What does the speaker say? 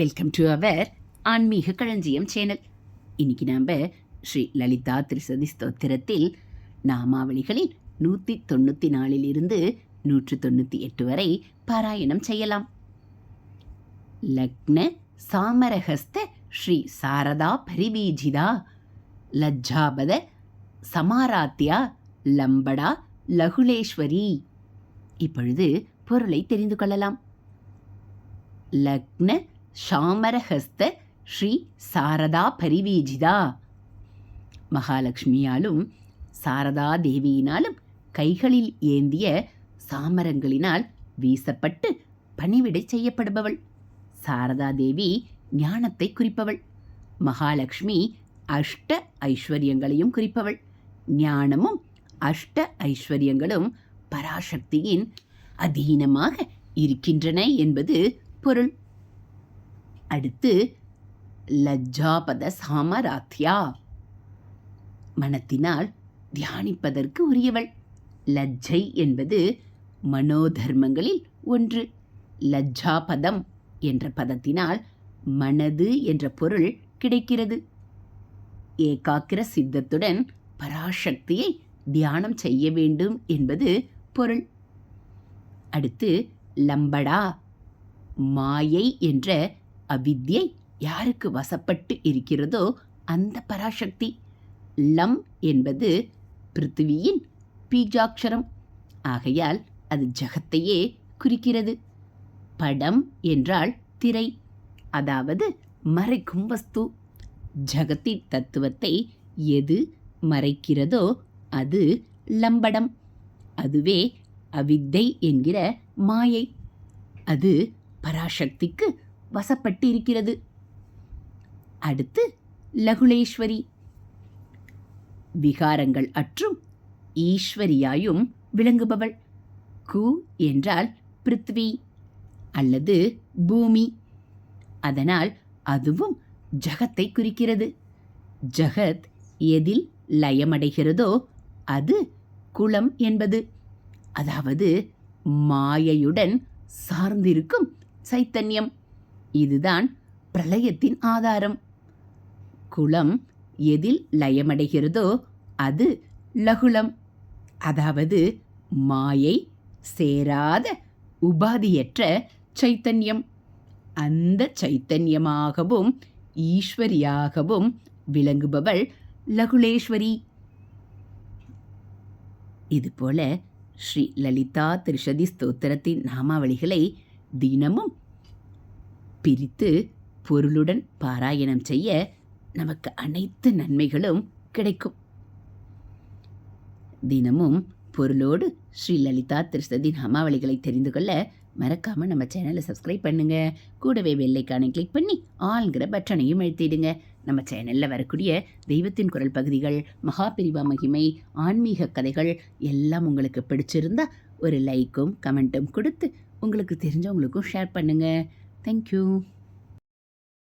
Welcome to our ஆன்மீக களஞ்சியம் channel இன்னைக்கு நாம் ஸ்ரீ லலிதா திரிசதி ஸ்தோத்திரத்தில் நாமாவளிகளில் நூற்றி தொண்ணூற்றி நாலிலிருந்து நூற்று தொண்ணூற்றி எட்டு வரை பாராயணம் செய்யலாம். லக்ன சாமரஹஸ்த ஸ்ரீ சாரதா பரிபீஜிதா லஜ்ஜாபத சமாராத்தியா லம்படா லகுலேஸ்வரி. இப்பொழுது பொருளை தெரிந்து கொள்ளலாம். லக்ன ஷாமரஹஸ்த ஸ்ரீ சாரதா பரிவீஜிதா. மகாலட்சுமியாலும் சாரதா தேவியினாலும் கைகளில் ஏந்திய சாமரங்களினால் வீசப்பட்டு பணிவிடை செய்யப்படுபவள். சாரதா தேவி ஞானத்தை குறிப்பவள். மகாலட்சுமி அஷ்ட ஐஸ்வர்யங்களையும் குறிப்பவள். ஞானமும் அஷ்ட ஐஸ்வர்யங்களும் பராசக்தியின் அதீனமாக இருக்கின்றன என்பது பொருள். அடுத்து லஜ்ஜாபத சாமராத்யா. மனத்தினால் தியானிப்பதற்கு உரியவள். லஜ்ஜை என்பது மனோதர்மங்களில் ஒன்று. லஜ்ஜாபதம் என்ற பதத்தினால் மனது என்ற பொருள் கிடைக்கிறது. ஏகாக்கிர சித்தத்துடன் பராசக்தியை தியானம் செய்ய வேண்டும் என்பது பொருள். அடுத்து லம்படா மாயை என்ற அவித்யை யாருக்கு வசப்பட்டு இருக்கிறதோ அந்த பராசக்தி. லம் என்பது பிருத்திவியின் பீஜாட்சரம். ஆகையால் அது ஜகத்தையே குறிக்கிறது. படம் என்றால் திரை அதாவது மறைக்கும் வஸ்து. ஜகத்தின் தத்துவத்தை எது மறைக்கிறதோ அது லம்படம். அதுவே அவித்தை என்கிற மாயை. அது பராசக்திக்கு வசப்பட்டு இருக்கிறது அடுத்து லகுலேஸ்வரி. விகாரங்கள் அற்றும் ஈஸ்வரியாயும் விளங்குபவள். கு என்றால் பிருத்வி அல்லது பூமி. அதனால் அதுவும் ஜகத்தை குறிக்கிறது. ஜகத் எதில் லயமடைகிறதோ அது குளம் என்பது. அதாவது மாயையுடன் சார்ந்திருக்கும் சைத்தன்யம். இதுதான் பிரளயத்தின் ஆதாரம். குளம் எதில் லயமடைகிறதோ அது லகுளம். அதாவது மாயை சேராத உபாதியற்ற சைத்தன்யம். அந்த சைத்தன்யமாகவும் ஈஸ்வரியாகவும் விளங்குபவள் லகுலேஸ்வரி. இதுபோல ஸ்ரீ லலிதா திரிஷதி ஸ்தோத்திரத்தின் நாமாவளிகளை தினமும் பிரித்து பொருளுடன் பாராயணம் செய்ய நமக்கு அனைத்து நன்மைகளும் கிடைக்கும். தினமும் பொருளோடு ஸ்ரீ லலிதா திருஷ்டதின் அம்மாவளிகளை தெரிந்து கொள்ள மறக்காமல் நம்ம சேனலை சப்ஸ்கிரைப் பண்ணுங்க. கூடவே வெள்ளைக்கானை கிளிக் பண்ணி ஆள்கிற பட்டனையும் எழுத்திடுங்க நம்ம சேனலில் வரக்கூடிய தெய்வத்தின் குரல் பகுதிகள் மகாபிரிவா மகிமை ஆன்மீக கதைகள் எல்லாம் உங்களுக்கு பிடிச்சிருந்தா ஒரு லைக்கும் கமெண்ட்டும் கொடுத்து உங்களுக்கு தெரிஞ்சவங்களுக்கும் ஷேர் பண்ணுங்கள் Thank you.